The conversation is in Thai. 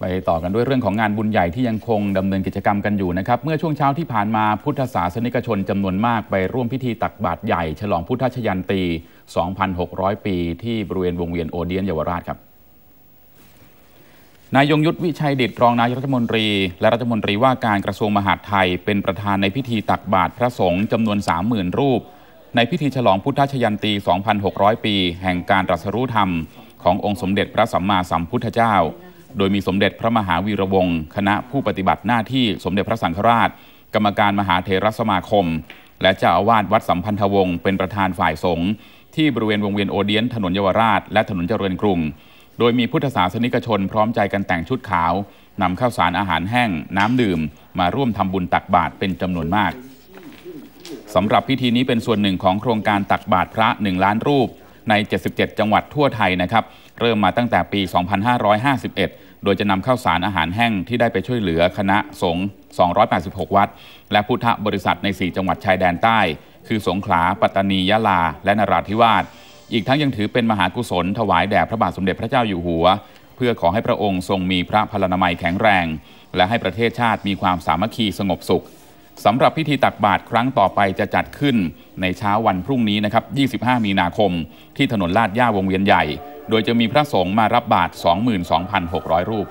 ไปต่อกันด้วยเรื่องของงานบุญใหญ่ที่ยังคงดำเนินกิจกรรมกันอยู่นะครับ เมื่อช่วงเช้าที่ผ่านมาพุทธศาสนิกชนจำนวนมากไปร่วมพิธีตักบาตรใหญ่ ฉลองพุทธชยันตี 2,600 ปีที่บริเวณวงเวียนโอเดียนเยาวราชครับ นายยงยุทธวิชัยดิตรองนายรัฐมนตรี และรัฐมนตรีว่าการกระทรวงมหาดไทย เป็นประธานในพิธีตักบาตรพระสงฆ์จำนวน 30,000 รูป ในพิธีฉลองพุทธชยันตี 2,600 ปี แห่งการตรัสรู้ธรรม ขององค์สมเด็จพระสัมมาสัมพุทธเจ้า โดยมีสมเด็จพระมหาวีระวงศ์คณะผู้ปฏิบัติหน้าที่สมเด็จพระสังฆราช กรรมการมหาเถรสมาคม และเจ้าอาวาสวัดสัมพันธวงศ์เป็นประธานฝ่ายสงฆ์ที่บริเวณวงเวียนโอเดียนถนนเยาวราช และถนนเจริญกรุง โดยมีพุทธศาสนิกชนพร้อมใจกันแต่งชุดขาวนำข้าวสารอาหารแห้ง น้ำดื่ม มาร่วมทำบุญตักบาตรเป็นจำนวนมากสำหรับพิธีนี้เป็นส่วนหนึ่งของโครงการตักบาตรพระ 1 ล้านรูปใน 77 จังหวัดทั่วไทยนะครับ เริ่มมาตั้งแต่ปี 2551 โดยจะนำข้าวสารอาหารแห้งที่ได้ไปช่วยเหลือคณะสงฆ์286 วัด และพุทธบริษัทใน 4 จังหวัดชายแดนใต้ คือสงขลา ปัตตานี ยะลา และนราธิวาส อีกทั้งยังถือเป็นมหากุศลถวายแด่พระบาทสมเด็จพระเจ้าอยู่หัว เพื่อขอให้พระองค์ทรงมีพระพลานามัยแข็งแรง และให้ประเทศชาติมีความสามัคคีสงบสุขสำหรับพิธีตักบาตรครั้งต่อไปจะจัดขึ้นในเช้าวันพรุ่งนี้นะครับ 25 มีนาคม ที่ถนนลาดย่าวงเวียนใหญ่ โดยจะมีพระสงฆ์มารับบาตร22,600 รูป